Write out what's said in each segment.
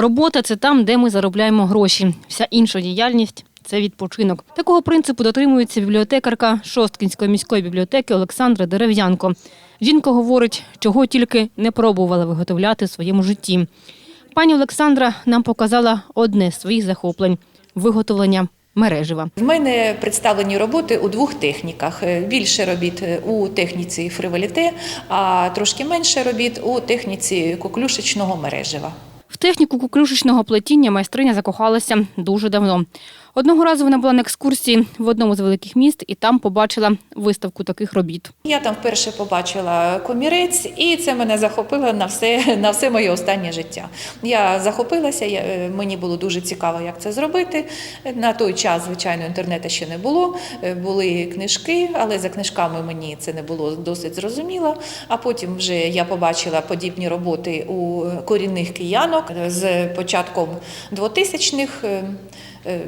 Робота це там, де ми заробляємо гроші. Вся інша діяльність це відпочинок. Такого принципу дотримується бібліотекарка Шосткінської міської бібліотеки Олександра Дерев'янко. Жінка говорить, чого тільки не пробувала виготовляти в своєму житті. Пані Олександра нам показала одне з своїх захоплень виготовлення мережива. В мене представлені роботи у двох техніках. Більше робіт у техніці фриваліте, а трошки менше робіт у техніці коклюшечного мережева. В техніку кукрюшечного плетіння майстриня закохалася дуже давно. Одного разу вона була на екскурсії в одному з великих міст і там побачила виставку таких робіт. Я там вперше побачила комірець, і це мене захопило на все, на все моє останнє життя. Я захопилася, я, е, мені було дуже цікаво, як це зробити. На той час, звичайно, інтернету ще не було. Е, Були книжки, але за книжками мені це не було досить зрозуміло. А потім вже я побачила подібні роботи у корінних киянок з початком 2000-х. Е,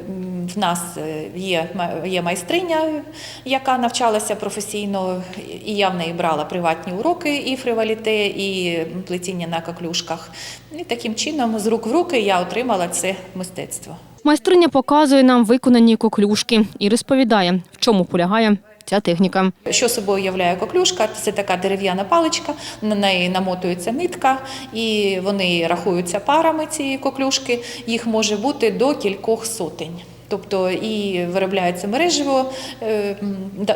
В нас е, є, є майстриня, яка навчалася професійно, і я в неї брала приватні уроки і фриваліте, і плетіння на коклюшках. І таким чином, з рук в руки, я отримала це мистецтво. Майстриня показує нам виконані коклюшки і розповідає, в чому полягає ця техніка. Що собою являє коклюшка? Це така дерев'яна паличка, на неї намотується нитка, і вони рахуються парами цієї коклюшки. Їх може бути до кількох сотень. Тобто і виробляється мережево е,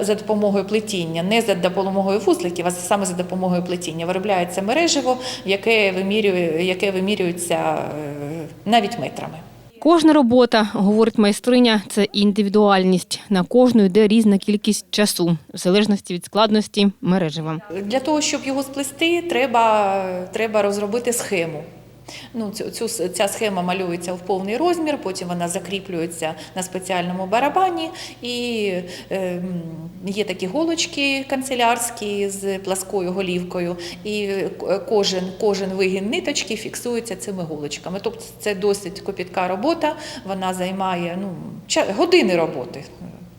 за допомогою плетіння, не за допомогою вузликів, а саме за допомогою плетіння. Виробляється мережево, яке вимірює, яке вимірюється е, навіть метрами. Кожна робота, говорить майстриня, це індивідуальність. На кожну йде різна кількість часу, в залежності від складності мережива. Для того, щоб його сплести, треба, треба розробити схему. Ну, цю, ця схема малюється в повний розмір, потім вона закріплюється на спеціальному барабані. І е, є такі голочки канцелярські з пласкою голівкою, і кожен, кожен вигін ниточки фіксується цими голочками. Тобто це досить копітка робота, вона займає ну, години роботи.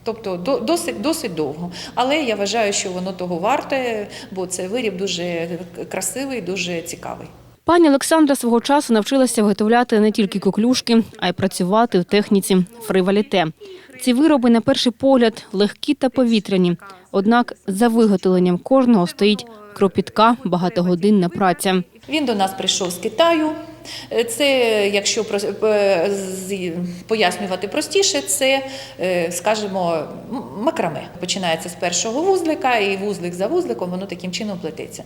Тобто досить досить довго. Але я вважаю, що воно того варте, бо це виріб дуже красивий, дуже цікавий. Пані Олександра свого часу навчилася виготовляти не тільки коклюшки, а й працювати в техніці фриваліте. Ці вироби, на перший погляд, легкі та повітряні. Однак за виготовленням кожного стоїть кропітка багатогодинна праця. Він до нас прийшов з Китаю. Е, Це, якщо е, пояснювати простіше, це, е, скажімо, макраме. Починається з першого вузлика, і вузлик за вузликом воно таким чином плететься.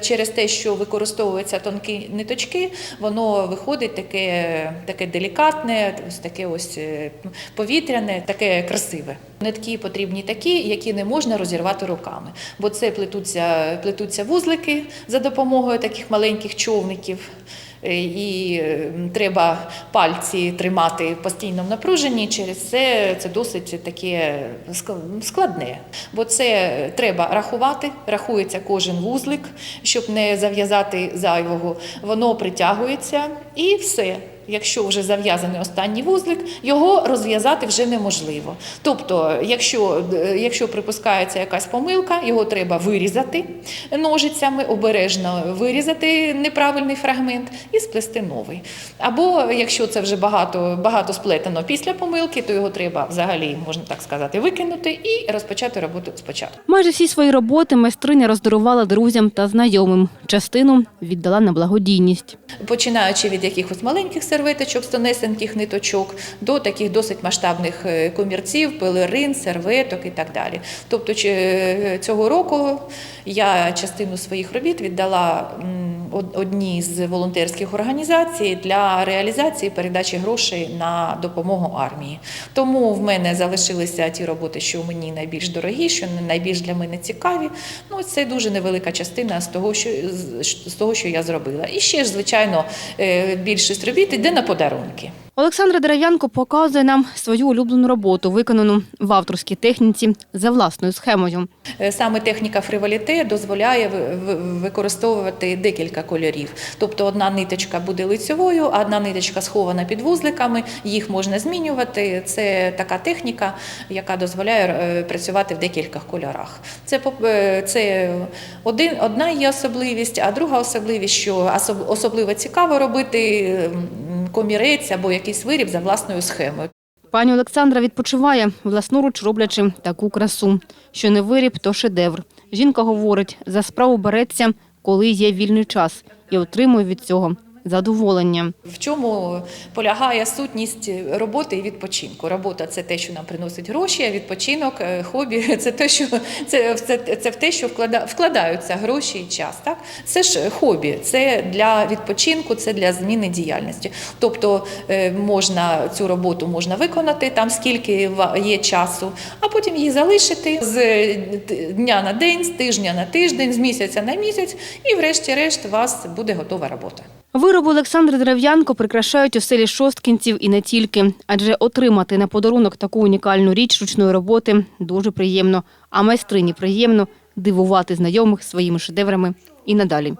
Через те, що використовуються тонкі ниточки, воно виходить таке, таке делікатне, ось таке ось повітряне, таке красиве. Нитки потрібні такі, які не можна розірвати руками, бо це плетуться, плетуться вузлики за допомогою таких маленьких човників. Е, І е, треба пальці тримати постійно в напруженні. Через це це досить таке ск- складне. Бо це треба рахувати, рахується кожен вузлик, щоб не зав'язати зайвого. Воно притягується і все. Якщо вже зав'язаний останній вузлик, його розв'язати вже неможливо. Тобто, якщо, якщо припускається якась помилка, його треба вирізати ножицями, обережно вирізати неправильний фрагмент і сплести новий. Або якщо це вже багато, багато сплетено після помилки, то його треба взагалі, можна так сказати, викинути і розпочати роботу спочатку. Майже всі свої роботи майстриня роздарувала друзям та знайомим. Частину віддала на благодійність. Починаючи від якихось маленьких серветочок, з тонесеньких ниточок, до таких досить масштабних е, комірців, пелерин, серветок і так далі. Тобто е, цього року я частину своїх робіт віддала одній з волонтерських організацій для реалізації передачі грошей на допомогу армії. Тому в мене залишилися ті роботи, що мені найбільш дорогі, що найбільш для мене цікаві. Ну, це дуже невелика частина з того, що з з того, що я зробила. І ще ж, звичайно, е, більшість робіт йде на подарунки. Олександра Дерев'янко показує нам свою улюблену роботу, виконану в авторській техніці за власною схемою. Е, Саме техніка фриволіте дозволяє ви- ви- використовувати декілька кольорів. Тобто одна ниточка буде лицьовою, а одна ниточка схована під вузликами, їх можна змінювати. Це така техніка, яка дозволяє е, працювати в декількох кольорах. Це, е, це один, одна є особливість, а друга особливість, що особливо цікаво робити м, комірець або якийсь виріб за власною схемою. Пані Олександра відпочиває, власноруч роблячи таку красу. Що не виріб, то шедевр. Жінка говорить, за справу береться, коли є вільний час, і отримує від цього задоволення. В чому полягає сутність роботи і відпочинку? Робота це те, що нам приносить гроші, а відпочинок, е, хобі це те, що це, це, це в те, що вклада, вкладаються гроші і час. Так це ж хобі, це для відпочинку, це для зміни діяльності. Тобто е, можна цю роботу можна виконати там, скільки є часу, а потім її залишити з е, дня на день, з тижня на тиждень, з місяця на місяць, і врешті-решт вас буде готова робота. Вироби Олександра Дерев'янко прикрашають у селі шосткінців і не тільки, адже отримати на подарунок таку унікальну річ ручної роботи дуже приємно, а майстрині приємно дивувати знайомих своїми шедеврами і надалі.